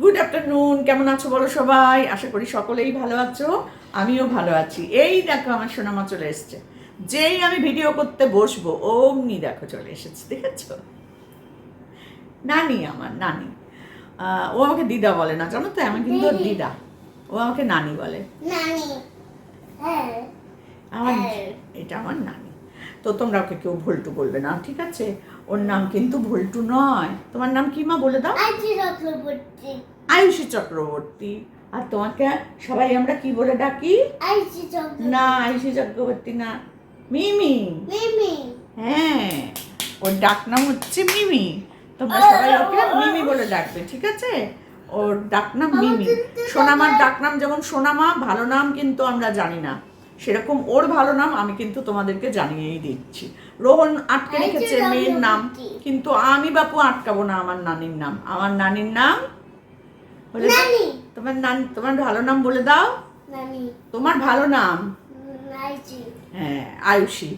Good afternoon কেমন আছো বলো সবাই? আশা করি সকলেই ভালো আছো আমিও ভালো আছি। এই দেখো আমার সোনামা চলে এসছে। যেই আমি ভিডিও করতে বসবো অমনি দেখো চলে এসেছে দেখেছ? নানি আমার নানি। আহ, ও আমাকে দিদা বলে না জানো তো? আমি কিন্তু দিদা। ও আমাকে নানি বলে। আমার। এটা আমার নানি। তো তোমরা ওকে কেউ ভুলটু বলবে না ঠিক আছে? ওর নাম কিন্তু ভুলটু নয়। তোমার নাম কি মা বলে দাও? চক্রবর্তী। আয়ুষী চক্রবর্তী। আর তোমাকে সবাই আমরা কি বলে ডাকি? চক্রবর্তী। না আয়ুষী চক্রবর্তী না। মিমি। মিমি। হ্যাঁ ওর ডাক নাম হচ্ছে মিমি। তোমরা সবাই ওকে মিমি বলে ডাকবে ঠিক আছে? ওর ডাক নাম মিমি। সোনামার ডাক নাম যেমন সোনামা ভালো নাম কিন্তু আমরা জানি না। সেরকম ওর ভালো নাম আমি কিন্তু তোমাদেরকে জানিয়েই দিচ্ছি। রোহন আটকে রেখেছে মেয়ের নাম কিন্তু আমি বাপু আটকাবো না আমার নানির নাম। আমার নানির নাম বলে তোমার নান তোমার ভালো নাম বলে দাও। তোমার ভালো নাম? হ্যাঁ আয়ুষী।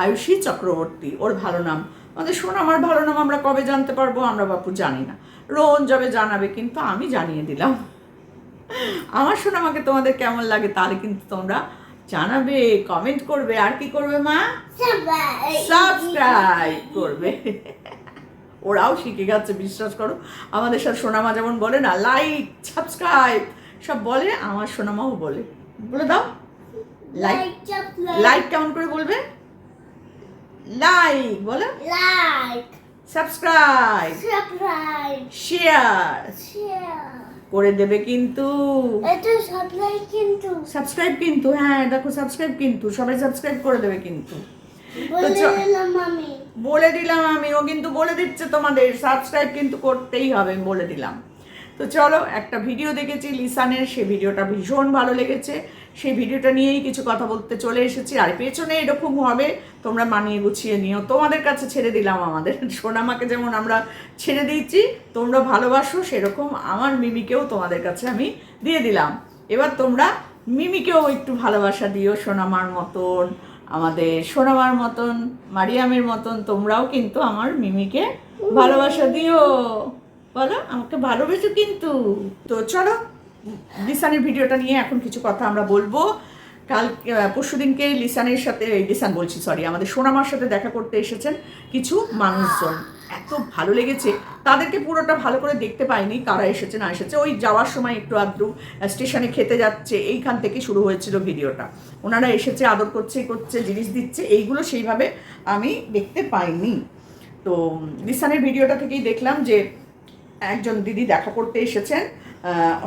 আয়ুষী চক্রবর্তী ওর ভালো নাম। আমাদের শোন আমার ভালো নাম আমরা কবে জানতে পারব? আমরা বাপু জানি না। রোহন যাবে জানাবে কিন্তু আমি জানিয়ে দিলাম। আমার শোন আমাকে তোমাদের কেমন লাগে তাহলে কিন্তু তোমরা জানাবে কমেন্ট করবে আর কি করবে মা? সাবস্ক্রাইব করবে। ওরাও শিখে গেছে বিশ্বাস করো। আমাদের সব সোনামা যেমন বলে না লাইক সাবস্ক্রাইব সব বলে আমার সোনামাও বলে। বলে দাও। লাইক লাইক কেমন করে বলবে? লাইক বলো। Like subscribe subscribe share share করে দেবে কিন্তু। সাবস্ক্রাইব কিন্তু। সাবস্ক্রাইব কিন্তু হ্যাঁ দেখো সাবস্ক্রাইব কিন্তু সবাই সাবস্ক্রাইব করে দেবে কিন্তু। বলে দিলাম আমি। বলে দিলাম আমি ও কিন্তু বলে দিচ্ছে তোমাদের সাবস্ক্রাইব কিন্তু করতেই হবে বলে দিলাম। তো চলো একটা ভিডিও দেখেছি লিসানের সে ভিডিওটা ভীষণ ভালো লেগেছে। সেই ভিডিওটা নিয়েই কিছু কথা বলতে চলে এসেছি। আর পেছনে এরকম হবে, তোমরা মানিয়ে গুছিয়ে নিও। তোমাদের কাছে ছেড়ে দিলাম আমাদের। সোনামাকে যেমন আমরা ছেড়ে দিয়েছি, তোমরা ভালোবাসো, সেরকম আমার মিমিকেও তোমাদের কাছে আমি দিয়ে দিলাম। এবার তোমরা মিমিকেও একটু ভালোবাসা দিও সোনামার মতন, আমাদের সোনামার মতন, মারিয়ামের মতন, তোমরাও কিন্তু আমার মিমিকে ভালোবাসা দিও। বলো, আমাকে ভালোবেসো কিন্তু। তো চলো লিসানের ভিডিওটা নিয়ে এখন কিছু কথা আমরা বলব। কাল পরশু দিনকে লিসানের সাথে লিসান বলছি সরি আমাদের সোনামার সাথে দেখা করতে এসেছেন কিছু মানুষজন। এত ভালো লেগেছে। তাদেরকে পুরোটা ভালো করে দেখতে পাইনি, কারা এসেছে, না এসেছে। ওই যাওয়ার সময় একটু আদ্রু স্টেশনে খেতে যাচ্ছে, এইখান থেকে শুরু হয়েছিল ভিডিওটা। ওনারা এসেছে, আদর করছে করছে, জিনিস দিচ্ছে, এইগুলো সেইভাবে আমি দেখতে পাইনি। তো লিসানের ভিডিওটা থেকেই দেখলাম যে, একজন দিদি দেখা করতে এসেছেন।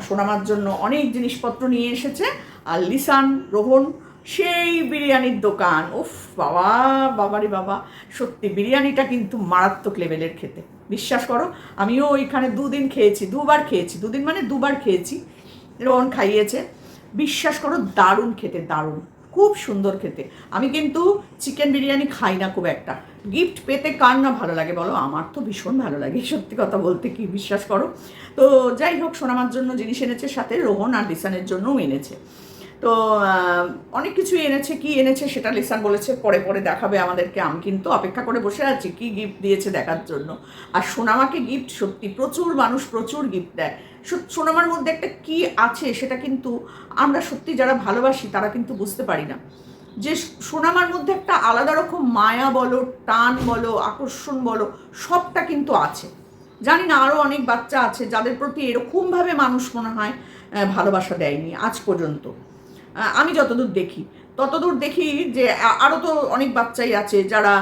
সোনামার জন্য অনেক জিনিসপত্র নিয়ে এসেছে। আর লিসান রোহন, সেই বিরিয়ানির দোকান। উফ, বাবা, বাবারে বাবা। সত্যি, বিরিয়ানিটা কিন্তু মারাত্মক লেভেলের খেতে। বিশ্বাস করো, আমিও ওইখানে দুদিন খেয়েছি, দুবার খেয়েছি। দুদিন মানে দুবার খেয়েছি। রোহন খাইয়েছে। বিশ্বাস করো, দারুণ খেতে, দারুণ। খুব সুন্দর খেতে। আমি কিন্তু চিকেন বিরিয়ানি খাই না খুব একটা। গিফট পেতে কার না ভালো লাগে বলো? আমার তো ভীষণ ভালো লাগে, সত্যি কথা বলতে কি বিশ্বাস করো? তো যাই হোক, সোনামার জন্য জিনিস এনেছে, সাথে রোহন আর লিসানের জন্যও এনেছে। তো অনেক কিছু এনেছে, কি এনেছে সেটা লিসান বলেছে, পরে পরে দেখাবে আমাদেরকে। আমি কিন্তু অপেক্ষা করে বসে আছি, কি গিফট দিয়েছে দেখার জন্য। আর সোনামাকে গিফট সত্যি প্রচুর মানুষ প্রচুর গিফট দেয়। সোনামার মধ্যে একটা কি আছে সেটা কিন্তু আমরা সত্যি যারা ভালোবাসি, তারা কিন্তু বুঝতে পারি না। যে সোনামার মধ্যে একটা আলাদা রকম মায়া বলো, টান বলো, আকর্ষণ বলো, সবটা কিন্তু আছে। জানি না আরও অনেক বাচ্চা আছে যাদের প্রতি এরকমভাবে মানুষ মনে হয় ভালোবাসা দেয়নি আজ পর্যন্ত। আমি যতদূর দেখি, ততদূর দেখি যে আরও তো অনেক বাচ্চাই আছে যারা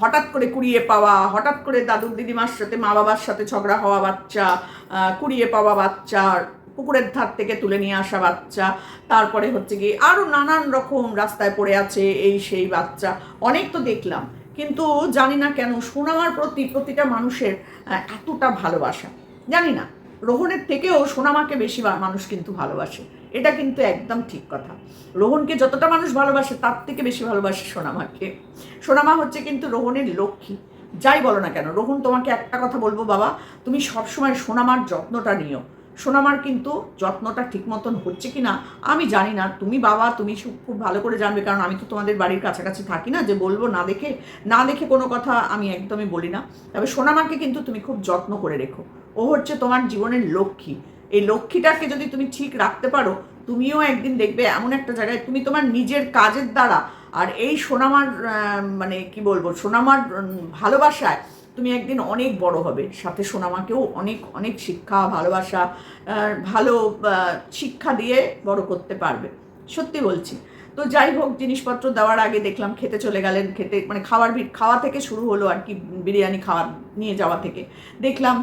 হঠাৎ করে কুড়িয়ে পাওয়া, হঠাৎ করে দাদুর দিদিমার সাথে মা বাবার সাথে ঝগড়া হওয়া বাচ্চা কুড়িয়ে পাওয়া বাচ্চা, পুকুরের ধার থেকে তুলে নিয়ে আসা বাচ্চা, তারপরে হচ্ছে কি আরও নানান রকম রাস্তায় পড়ে আছে এই সেই বাচ্চা। অনেক তো দেখলাম, কিন্তু জানি না কেন সোনামার প্রতি প্রতিটা মানুষের এতটা ভালোবাসা। জানি না। রোহনের থেকেও সোনামাকে বেশি মানুষ কিন্তু ভালোবাসে। এটা কিন্তু একদম ঠিক কথা। রোহনকে যতটা মানুষ ভালোবাসে, তার থেকে বেশি ভালোবাসে সোনামাকে। সোনামা হচ্ছে কিন্তু রোহনের লক্ষ্মী। যাই বলো না কেন, রোহন তোমাকে একটা কথা বলব বাবা, তুমি সবসময় সোনামার যত্নটা নিও। সোনামার কিন্তু যত্নটা ঠিক মতন হচ্ছে কি না আমি জানি না। তুমি বাবা, তুমি খুব ভালো করে জানবে, কারণ আমি তো তোমাদের বাড়ির কাছাকাছি থাকি না, যে বলব না দেখে না দেখে কোনো কথা আমি একদমই বলি না। তবে সোনামাকে কিন্তু তুমি খুব যত্ন করে রেখো। ও হচ্ছে তোমার জীবনের লক্ষ্মী। এই লক্ষ্মীটাকে যদি তুমি ঠিক রাখতে পারো, তুমিও একদিন দেখবে এমন একটা জায়গায় তুমি তোমার নিজের কাজের দ্বারা আর এই সোনামার মানে কি বলব, সোনামার ভালোবাসায় তুমি একদিন অনেক বড় হবে। সাথে সোনামাকেও অনেক অনেক শিক্ষা, ভালোবাসা ভালো শিক্ষা দিয়ে বড় করতে পারবে। সত্যি বলছি। তো যাই হোক, জিনিসপত্র দেওয়ার আগে দেখলাম খেতে চলে গেলেন, খেতে মানে খাওয়ার খাওয়া থেকে শুরু হলো আর কি, বিরিয়ানি খাওয়া, নিয়ে যাওয়া থেকে। দেখলাম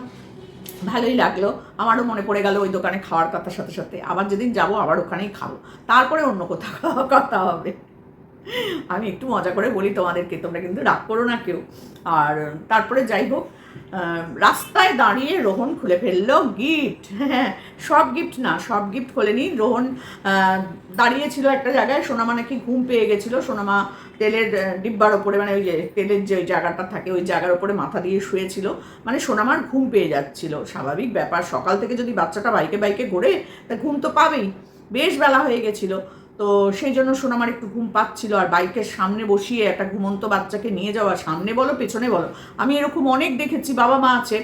ভালোই লাগল। আমারও মনে পড়ে গেল ওই দোকানে খাওয়ার কথার সাথে সাথে। আবার যেদিন যাব আবার ওখানেই খাব। তারপরে অন্য কোথাও খাওয়া কথা হবে। আমি একটু মজা করে বলি তোমাদেরকে, তোমরা কিন্তু রাগ করো না কেউ। আর তারপরে যাই হোক রাস্তায় দাঁড়িয়ে রোহন খুলে ফেলল গিফট হ্যাঁ সব গিফট না, সব গিফট খোলেনি। রোহন দাঁড়িয়েছিল একটা জায়গায়। সোনামা নাকি ঘুম পেয়ে গেছিল। সোনামা তেলের ডিব্বার ওপরে মানে ওই যে তেলের যে জায়গাটা থাকে, ওই জায়গার ওপরে মাথা দিয়ে শুয়েছিল। মানে সোনামার ঘুম পেয়ে যাচ্ছিল। স্বাভাবিক ব্যাপার, সকাল থেকে যদি বাচ্চাটা বাইকে বাইকে ঘোরে, তা ঘুম তো পাবেই। বেশ বেলা হয়ে গেছিল। তো সেই জন্য সোনামার একটু ঘুম পাচ্ছিল। আর বাইকের সামনে বসিয়ে একটা ঘুমন্ত বাচ্চাকে নিয়ে যাওয়া, সামনে বলো, পেছনে বলো। আমি এরকম অনেক দেখেছি বাবা মা আছে।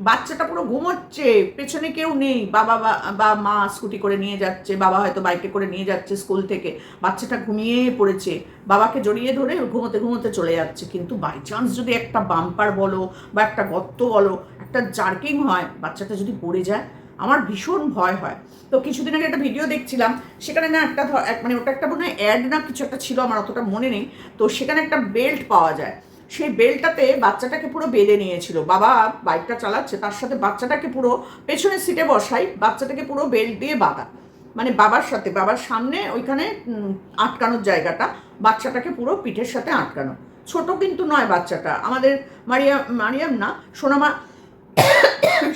বাচ্চাটা পুরো ঘুমোচ্ছে, পেছনে কেউ নেই। বাবা, বা- মা স্কুটি করে নিয়ে যাচ্ছে, বাবা হয়তো বাইকে করে নিয়ে যাচ্ছে স্কুল থেকে। বাচ্চাটা ঘুমিয়ে পড়েছে। বাবাকে জড়িয়ে ধরে ঘুমোতে ঘুমোতে চলে যাচ্ছে। কিন্তু বাই চান্স যদি একটা বাম্পার বলো বা একটা গর্ত বলো, একটা জার্কিং হয়, বাচ্চাটা যদি পড়ে যায়, আমার ভীষণ ভয় হয়। তো কিছুদিন আগে একটা ভিডিও দেখছিলাম, সেখানে না একটা মানে ওটা একটা মনে হয় অ্যাড না কিছু একটা ছিল, আমার অতটা মনে নেই। তো সেখানে একটা বেল্ট পাওয়া যায়। সেই বেলটাতে বাচ্চাটাকে পুরো বেঁধে নিয়েছিল। বাবা বাইকটা চালাচ্ছে, তার সাথে বাচ্চাটাকে পুরো পেছনের সিটে বসাই, বাচ্চাটাকে পুরো বেল্ট দিয়ে বাঁধা। মানে বাবার সাথে, বাবার সামনে ওইখানে আটকানোর জায়গাটা, বাচ্চাটাকে পুরো পিঠের সাথে আটকানো। ছোট কিন্তু নয় বাচ্চাটা। আমাদের মারিয়াম মারিয়াম না, সোনামা,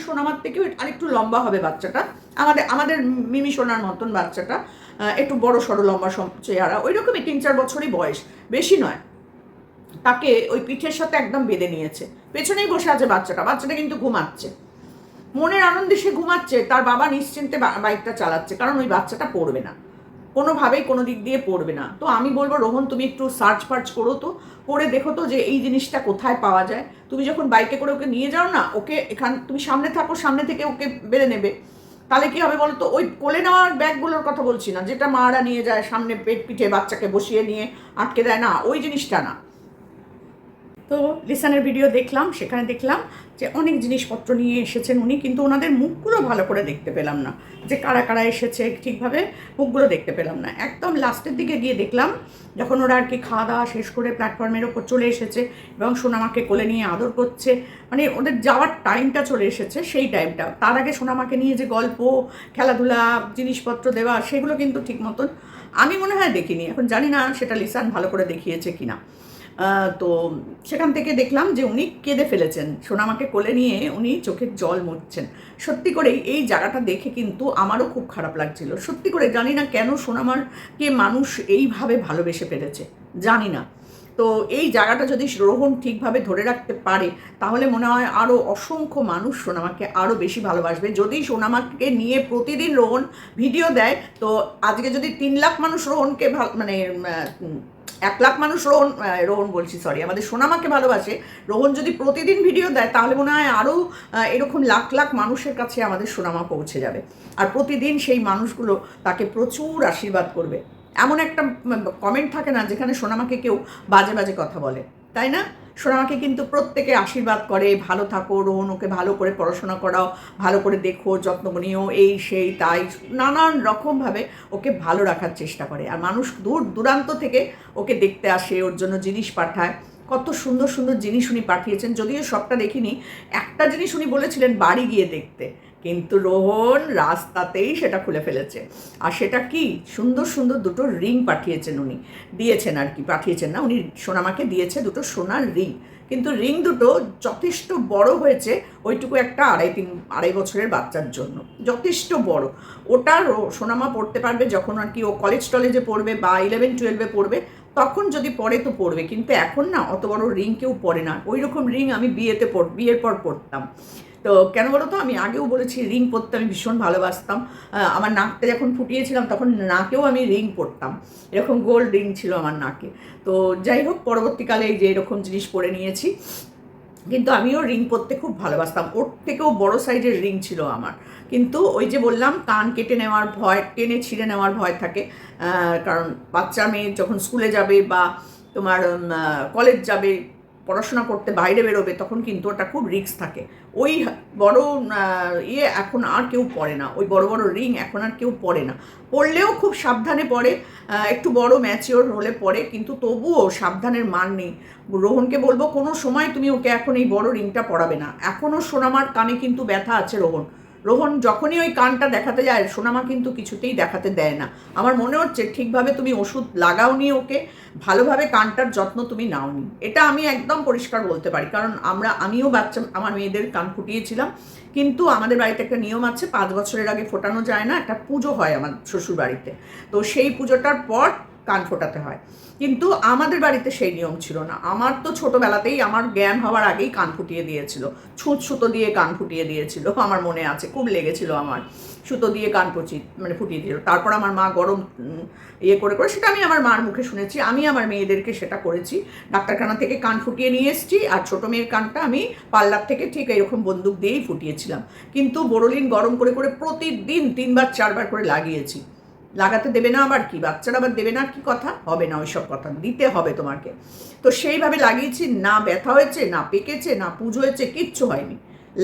সোনামার থেকেও আরেকটু লম্বা হবে বাচ্চাটা। আমাদের আমাদের মিমি সোনার মতন বাচ্চাটা একটু বড় সড়ো লম্বা চেহারা। ওই রকমই তিন চার বছরই বয়স, বেশি নয়। তাকে ওই পিঠের সাথে একদম বেঁধে নিয়েছে। পেছনেই বসে আছে বাচ্চাটা। বাচ্চাটা কিন্তু ঘুমাচ্ছে। মনের আনন্দে সে ঘুমাচ্ছে, তার বাবা নিশ্চিন্তে বাইকটা চালাচ্ছে, কারণ ওই বাচ্চাটা পড়বে না। কোনোভাবেই কোনো দিক দিয়ে পড়বে না। তো আমি বলব, রোহন, তুমি একটু সার্চ ফার্চ করো তো। করে দেখো তো যে এই জিনিসটা কোথায় পাওয়া যায়। তুমি যখন বাইকে করে ওকে নিয়ে যাও না, ওকে এখান তুমি সামনে থাকো, সামনে থেকে ওকে বেড়ে নেবে। তাহলে কি হবে বলো তো ওই কোলে নেওয়ার ব্যাগগুলোর কথা বলছি না, যেটা মারা নিয়ে যায় সামনে পেট পিঠে বাচ্চাকে বসিয়ে নিয়ে আটকে দেয় না, ওই জিনিসটা না। তো লিসানের ভিডিও দেখলাম, সেখানে দেখলাম যে অনেক জিনিসপত্র নিয়ে এসেছেন উনি, কিন্তু ওনাদের মুখগুলো ভালো করে দেখতে পেলাম না। যে কারা কারা এসেছে, ঠিকভাবে মুখগুলো দেখতে পেলাম না। একদম লাস্টের দিকে গিয়ে দেখলাম, যখন ওরা আর কি খাওয়া দাওয়া শেষ করে প্ল্যাটফর্মের ওপর চলে এসেছে এবং সোনামাকে কোলে নিয়ে আদর করছে মানে ওদের যাওয়ার টাইমটা চলে এসেছে সেই টাইমটা। তার আগে সোনামাকে নিয়ে যে গল্প, খেলাধুলা, জিনিসপত্র দেওয়া, সেগুলো কিন্তু ঠিক মতন আমি মনে হয় দেখিনি। এখন জানি না সেটা লিসান ভালো করে দেখিয়েছে কিনা। তো সেখান থেকে দেখলাম যে উনি কেঁদে ফেলেছেন। সোনামাকে কোলে নিয়ে উনি চোখের জল মুছছেন। সত্যি করেই এই জায়গাটা দেখে কিন্তু আমারও খুব খারাপ লাগছিল। সত্যি করে জানি না কেন সোনামারকে মানুষ এইভাবে ভালোবেসে ফেলেছে। জানি না। তো এই জায়গাটা যদি রোহন ঠিকভাবে ধরে রাখতে পারে, তাহলে মনে হয় আরও অসংখ্য মানুষ সোনামাকে আরও বেশি ভালোবাসবে। যদি সোনামাকে নিয়ে প্রতিদিন রোহন ভিডিও দেয়, তো আজকে যদি তিন লাখ মানুষ রোহনকে মানে এক লাখ মানুষ রোহন রোহন বলছি সরি আমাদের সোনামাকে ভালোবাসে। রোহন যদি প্রতিদিন ভিডিও দেয়, তাহলে মনে হয় আরও এরকম লাখ লাখ মানুষের কাছে আমাদের সোনামা পৌঁছে যাবে। আর প্রতিদিন সেই মানুষগুলো তাকে প্রচুর আশীর্বাদ করবে। এমন একটা কমেন্ট থাকে না, যেখানে সোনামাকে কেউ বাজে বাজে কথা বলে। তাই না? সোনামাকে কিন্তু প্রত্যেকে আশীর্বাদ করে, ভালো থাকো রোহন ওকে ভালো করে পড়াশোনা করাও, ভালো করে দেখো, যত্ন নিও, এই, সেই, তাই, নানান রকমভাবে ওকে ভালো রাখার চেষ্টা করে। আর মানুষ দূর দূরান্ত থেকে ওকে দেখতে আসে, ওর জন্য জিনিস পাঠায়। কত সুন্দর সুন্দর জিনিস উনি পাঠিয়েছেন, যদিও সবটা দেখিনি। একটা জিনিস উনি বলেছিলেন, বাড়ি গিয়ে দেখতে। কিন্তু রোহন রাস্তাতেই সেটা খুলে ফেলেছে। আর সেটা কি? সুন্দর সুন্দর দুটো রিং পাঠিয়েছেন উনি। দিয়েছেন আর কি, পাঠিয়েছেন না? উনি সোনামাকে দিয়েছে দুটো সোনার রিং। কিন্তু রিং দুটো যথেষ্ট বড় হয়েছে ওইটুকু একটা আড়াই তিন, আড়াই বছরের বাচ্চার জন্য। যথেষ্ট বড়। ওটা সোনামা পড়তে পারবে যখন আর কি ও কলেজ টলেজে পড়বে বা ইলেভেন টুয়েলভে পড়বে, তখন যদি পড়ে তো পড়বে। কিন্তু এখন না অত বড় রিং কেউ পড়ে না। ওই রকম রিং আমি বিয়েতে পড়, বিয়ের পর পড়তাম। তো কেন বলো তো? আমি আগেও বলেছি রিং পরতে আমি ভীষণ ভালোবাসতাম। আমার নাকটা যখন ফুটিয়েছিলাম, তখন নাকেও আমি রিং পরতাম। এরকম গোল্ড রিং ছিল আমার নাকে। তো যাই হোক, পরবর্তীকালে এই যে এরকম জিনিস পরে নিয়েছি। কিন্তু আমিও রিং পরতে খুব ভালোবাসতাম। ওর থেকেও বড় সাইজের রিং ছিল আমার। কিন্তু ওই যে বললাম, কান কেটে নেওয়ার ভয়, টেনে ছিঁড়ে নেওয়ার ভয় থাকে। কারণ বাচ্চা মেয়ে যখন স্কুলে যাবে বা তোমার কলেজ যাবে পড়াশোনা করতে বাইরে বেরোবে, তখন কিন্তু ওটা খুব রিস্ক থাকে। ওই বড় ইয়ে এখন আর কেউ পড়ে না। ওই বড় বড় রিং এখন আর কেউ পড়ে না। পড়লেও খুব সাবধানে পড়ে একটু বড় ম্যাচিওর হলে পড়ে, কিন্তু তবুও সাবধানের মান নেই। রোহনকে বলব, কোনো সময় তুমি ওকে এখন এই বড় রিংটা পড়াবে না। এখনও সোনামার কানে কিন্তু ব্যথা আছে রোহন। রোহন যখনই ওই কানটা দেখাতে যায়, সোনামা কিন্তু কিছুতেই দেখাতে দেয় না। আমার মনে হচ্ছে ঠিকভাবে তুমি ওষুধ লাগাওনি ওকে, ভালোভাবে কানটার যত্ন তুমি নাওনি। এটা আমি একদম পরিষ্কার বলতে পারি, কারণ আমরা, আমিও বাচ্চা, আমার মেয়েদের কান ফুটিয়েছিলাম, কিন্তু আমাদের বাড়িতে একটা নিয়ম আছে, পাঁচ বছরের আগে ফোটানো যায় না, একটা পুজো হয় আমার শ্বশুর বাড়িতে তো সেই পুজোটার পর কান ফোটাতে হয়। কিন্তু আমাদের বাড়িতে সেই নিয়ম ছিল না। আমার তো ছোটবেলাতেই আমার জ্ঞান হওয়ার আগেই কান ফুটিয়ে দিয়েছিল। ছুঁচ সুতো দিয়ে কান ফুটিয়ে দিয়েছিল, আমার মনে আছে, খুব লেগেছিল আমার। সুতো দিয়ে কান পচি মানে ফুটিয়ে দিল তারপর আমার মা গরম ইয়ে করে করে সেটা আমি আমার মার মুখে শুনেছি। আমি আমার মেয়েদেরকে সেটা করেছি। ডাক্তারখানা থেকে কান ফুটিয়ে নিয়ে এসেছি আর ছোটো মেয়ের কানটা আমি পার্লার থেকে ঠিক এরকম বন্দুক দিয়েই ফুটিয়েছিলাম। কিন্তু বোরোলিন গরম করে করে প্রতিদিন তিনবার, চারবার করে লাগিয়েছি। লাগাতে দেবে না আবার কি? বাচ্চারা আবার দেবে না কি কথা? হবে না ওইসব কথা। দিতে হবে তোমাকে। তো সেইভাবে লাগিয়েছি, না ব্যথা হয়েছে, না পেকেছে, না পুজো হয়েছে, কিচ্ছু হয়নি।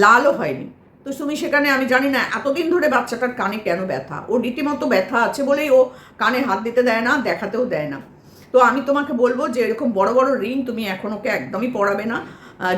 লালও হয়নি। তো তুমি সেখানে আমি জানি না, এতদিন ধরে বাচ্চাটার কানে কেন ব্যথা? ও রীতিমতো ব্যথা আছে বলেই ও কানে হাত দিতে দেয় না, দেখাতেও দেয় না। তো আমি তোমাকে বলব যে এরকম বড় বড় রিং তুমি এখন ওকে একদমই পড়াবে না।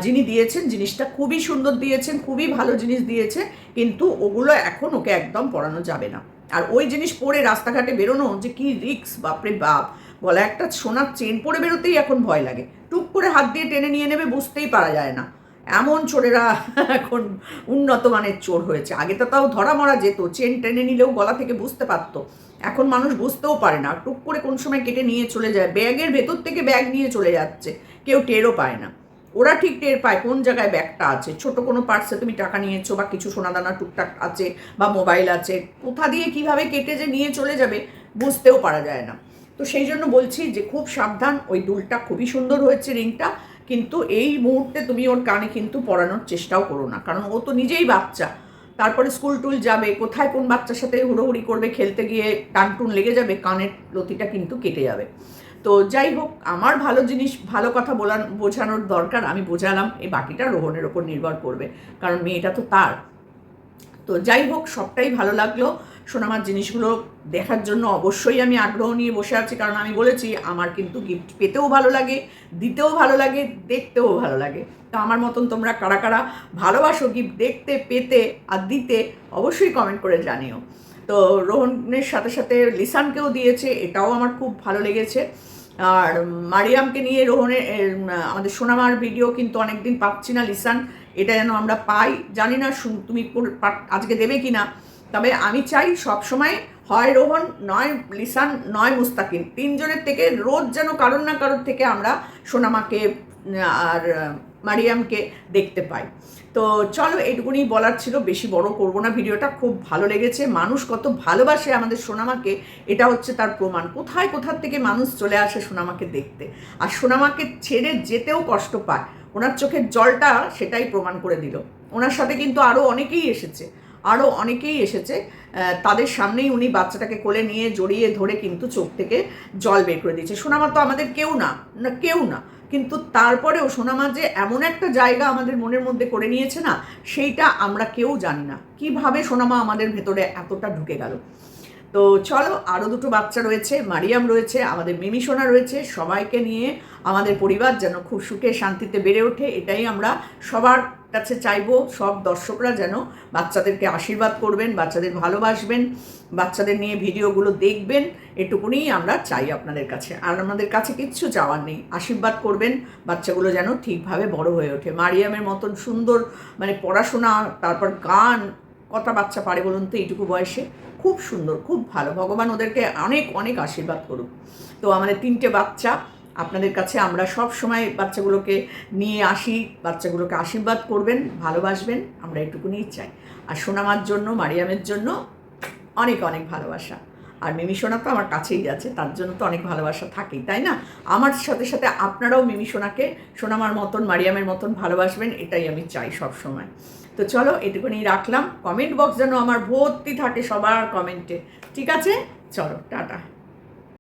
যিনি দিয়েছেন, জিনিসটা খুবই সুন্দর দিয়েছেন, খুবই ভালো জিনিস দিয়েছে, কিন্তু ওগুলো এখন ওকে একদম পড়ানো যাবে না। আর ওই জিনিস পরে রাস্তাঘাটে বেরোনো যে কি রিক্স বাপরে বাপ। বলা, একটা সোনার চেন পরে বেরোতেই এখন ভয় লাগে। টুক করে হাত দিয়ে টেনে নিয়ে নেবে, বুঝতেই পারা যায় না। এমন চোরেরা এখন উন্নত মানের চোর হয়েছে। আগে তো তাও ধরা মরা যেত, চেন টেনে নিলেও গলা থেকে বুঝতে পারতো। এখন মানুষ বুঝতেও পারে না। টুক করে কোন সময় কেটে নিয়ে চলে যায়। ব্যাগের ভেতর থেকে ব্যাগ নিয়ে চলে যাচ্ছে। কেউ টেরও পায় না। ওরা ঠিক টের পায় কোন জায়গায় ব্যাগটা আছে। ছোট কোনো পার্সে তুমি টাকা নিয়েছো বা কিছু সোনাদানা, টুকটাক আছে বা মোবাইল আছে, কোথা দিয়ে কীভাবে কেটে যে নিয়ে চলে যাবে বুঝতেও পারা যায় না। তো সেই জন্য বলছি যে খুব সাবধান, ওই দুলটা খুবই সুন্দর হয়েছে রিংটা, কিন্তু এই মুহূর্তে তুমি ওর কানে কিন্তু পড়ানোর চেষ্টাও করো না। কারণ ও তো নিজেই বাচ্চা। তারপরে স্কুল টুল যাবে, কোথায় কোন বাচ্চার সাথে হুড়োহুড়ি করবে, খেলতে গিয়ে টানটুন লেগে যাবে, কানের লতিটা কিন্তু কেটে যাবে। তো যাই হোক, আমার ভালো জিনিস, ভালো কথা বলার বোঝানোর দরকার, আমি বোঝালাম, এই বাকিটা রোহনের ওপর নির্ভর করবে, কারণ মেয়েটা তো তার। তো যাই হোক, সবটাই ভালো লাগল, সোনামার জিনিসগুলো দেখার জন্য অবশ্যই আমি আগ্রহ নিয়ে বসে আছি, কারণ আমি বলেছি, আমার কিন্তু গিফট পেতেও ভালো লাগে, দিতেও ভালো লাগে, দেখতেও ভালো লাগে। তো আমার মতন তোমরা কারা কারা ভালোবাসো গিফট দেখতে, পেতে আর দিতে, অবশ্যই কমেন্ট করে জানিও। তো রোহনের সাথে সাথে লিসানকেও দিয়েছে, এটাও আমার খুব ভালো লেগেছে। আর মারিয়ামকে নিয়ে রোহনের আমাদের সোনামার ভিডিও কিন্তু অনেকদিন পাচ্ছি না, লিসান। এটা যেন আমরা পাই, জানি না তুমি আজকে দেবে কি না তবে আমি চাই সবসময় হয় রোহন, নয় লিসান, নয় মুস্তাকিম। তিনজনের থেকে রোজ যেন কারোর না কারোর থেকে আমরা সোনামাকে, আর মারিয়ামকে দেখতে পাই। তো চলো এইটুকুনি বলার ছিল, বেশি বড় করব না ভিডিওটা, খুব ভালো লেগেছে। মানুষ কত ভালোবাসে আমাদের সোনামাকে, এটা হচ্ছে তার প্রমাণ। কোথায়, কোথার থেকে মানুষ চলে আসে সোনামাকে দেখতে? আর সোনামাকে ছেড়ে যেতেও কষ্ট পায়। ওনার চোখের জলটা সেটাই প্রমাণ করে দিল। ওনার সাথে কিন্তু আরও অনেকেই এসেছে আরও অনেকেই এসেছে। তাদের সামনেই উনি বাচ্চাটাকে কোলে নিয়ে জড়িয়ে ধরে কিন্তু চোখ থেকে জল বের করে দিয়েছে। সোনামা তো আমাদের কেউ না না, কেউ না। কিন্তু তারপরেও সোনামা যে এমন একটা জায়গা আমাদের মনের মধ্যে করে নিয়েছে না, সেইটা আমরা কেউ জানি না। কীভাবে সোনামা আমাদের ভেতরে এতটা ঢুকে গেল? তো চলো আরও দুটো বাচ্চা রয়েছে, মারিয়াম রয়েছে, আমাদের মিমি সোনা রয়েছে, সবাইকে নিয়ে আমাদের পরিবার যেন খুব সুখে শান্তিতে বেড়ে ওঠে, এটাই আমরা সবার কাছে চাইব সব দর্শকরা যেন বাচ্চাদেরকে আশীর্বাদ করবেন, বাচ্চাদের ভালোবাসবেন, বাচ্চাদের নিয়ে ভিডিওগুলো দেখবেন, এটুকুনি আমরা চাই আপনাদের কাছে। আর আমাদের কাছে কিচ্ছু চাওয়ার নেই। আশীর্বাদ করবেন, বাচ্চাগুলো যেন ঠিকভাবে বড় হয়ে ওঠে। মারিয়ামের মতন সুন্দর মানে পড়াশোনা, তারপর গান, কটা বাচ্চা পারে বলুন তো এইটুকু বয়সে? খুব সুন্দর, খুব ভালো। ভগবান ওদেরকে অনেক অনেক আশীর্বাদ করুক। তো আমাদের তিনটে বাচ্চা আপনাদের কাছে আমরা সব সময় বাচ্চাগুলোকে নিয়ে আসি, বাচ্চাগুলোকে আশীর্বাদ করবেন, ভালোবাসবেন, আমরা এটুকুনিই চাই। আর সোনামার জন্য, মারিয়ামের জন্য অনেক অনেক ভালোবাসা। আর মিমি সোনা তো আমার কাছেই আছে, তার জন্য তো অনেক ভালোবাসা থাকেই, তাই না? আমার সাথে সাথে আপনারাও মিমি সোনাকে সোনামার মতন, মারিয়ামের মতন ভালোবাসবেন, এটাই আমি চাই সব সময়। তো চলো, এটুকুনি রাখলাম। কমেন্ট বক্স যেন আমার ভর্তি থাকে সবার কমেন্টে। ঠিক আছে? চলো, টাটা।